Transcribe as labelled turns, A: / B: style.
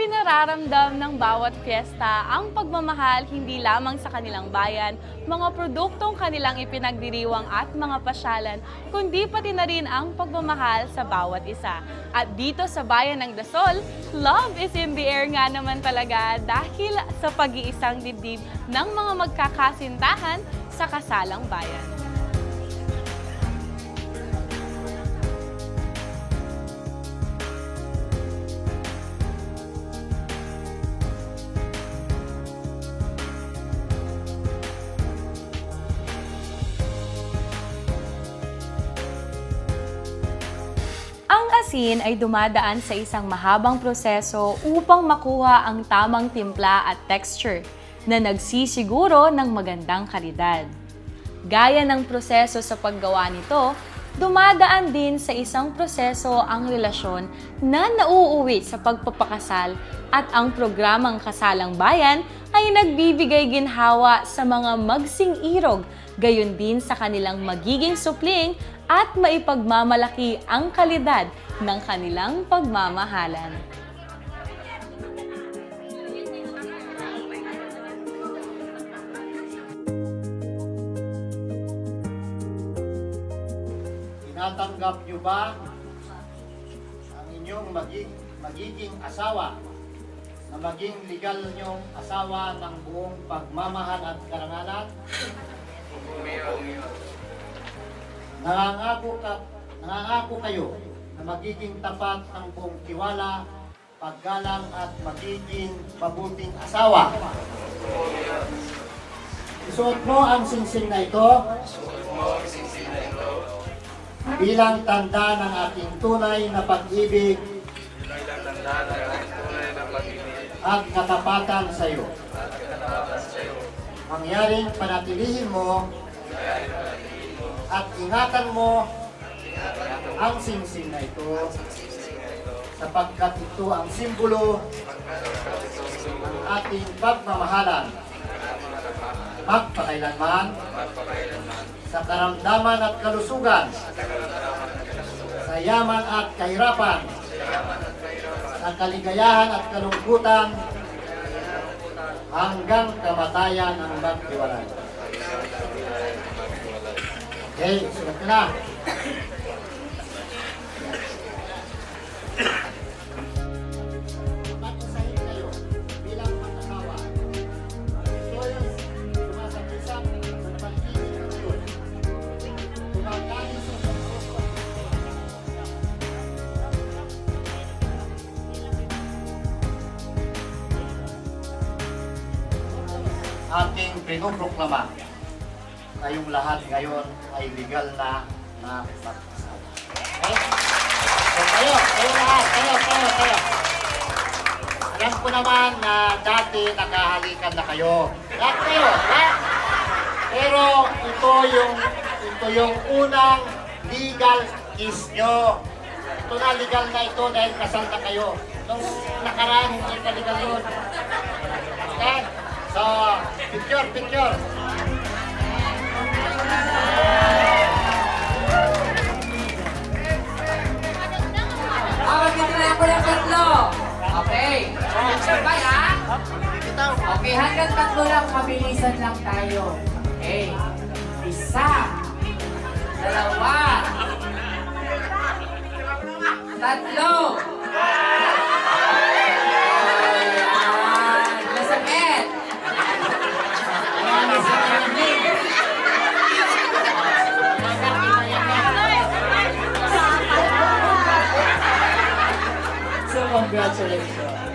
A: Ipinararamdam ng bawat fiesta ang pagmamahal hindi lamang sa kanilang bayan, mga produktong kanilang ipinagdiriwang at mga pasyalan, kundi pati na rin ang pagmamahal sa bawat isa. At dito sa bayan ng Dasol, love is in the air nga naman talaga dahil sa pag-iisang dibdib ng mga magkakasintahan sa kasalang bayan. Asin ay dumadaan sa isang mahabang proseso upang makuha ang tamang timpla at texture na nagsisiguro ng magandang kalidad. Gaya ng proseso sa paggawa nito, dumadaan din sa isang proseso ang relasyon na nauuwi sa pagpapakasal at ang programang Kasalang Bayan ay nagbibigay ginhawa sa mga magsing-irog, gayon din sa kanilang magiging supling at maipagmamalaki ang kalidad ng kanilang pagmamahalan.
B: Tinatanggap niyo ba ang inyong maging, magiging asawa na maging legal niyong asawa ng buong pagmamahal at karangalan? Nangangako, ka, nangangako kayo na magiging tapat ang buong tiwala, paggalang at magiging mabuting asawa. Isuot mo ang singsing na ito bilang tanda ng ating tunay na pag-ibig at katapatan sa iyo. Mangyaring panatilihin mo at ingatan mo ang singsing na ito sapagkat ito ang simbolo ng ating pagmamahalan magpakailanman. Sa karamdaman at kalusugan, sa yaman at kahirapan, sa kaligayahan at kalungkutan, hanggang kamatayan ang maghiwalay. Okay, sulat ka na. Ating pinuproklama kayong lahat ngayon ay legal na na magkasama. Okay? So kayo, kayo lahat, kayo, kayo, kayo. Alam ko naman na dati nakahalikan na kayo. Lahat kayo, ha? Pero ito yung ito yung unang legal kiss nyo. Ito na legal na ito dahil kasal na kayo. Nung nakaraan, hindi pa legal yun. Okay? So, picture, picture.
C: Okay, titirayan ko ng tatlo. Okay. Sabay, ha? Okay, hanggang tatlo lang, mabilisan lang tayo. Okay. Isa. Dalawa. Tatlo. 不要做这个。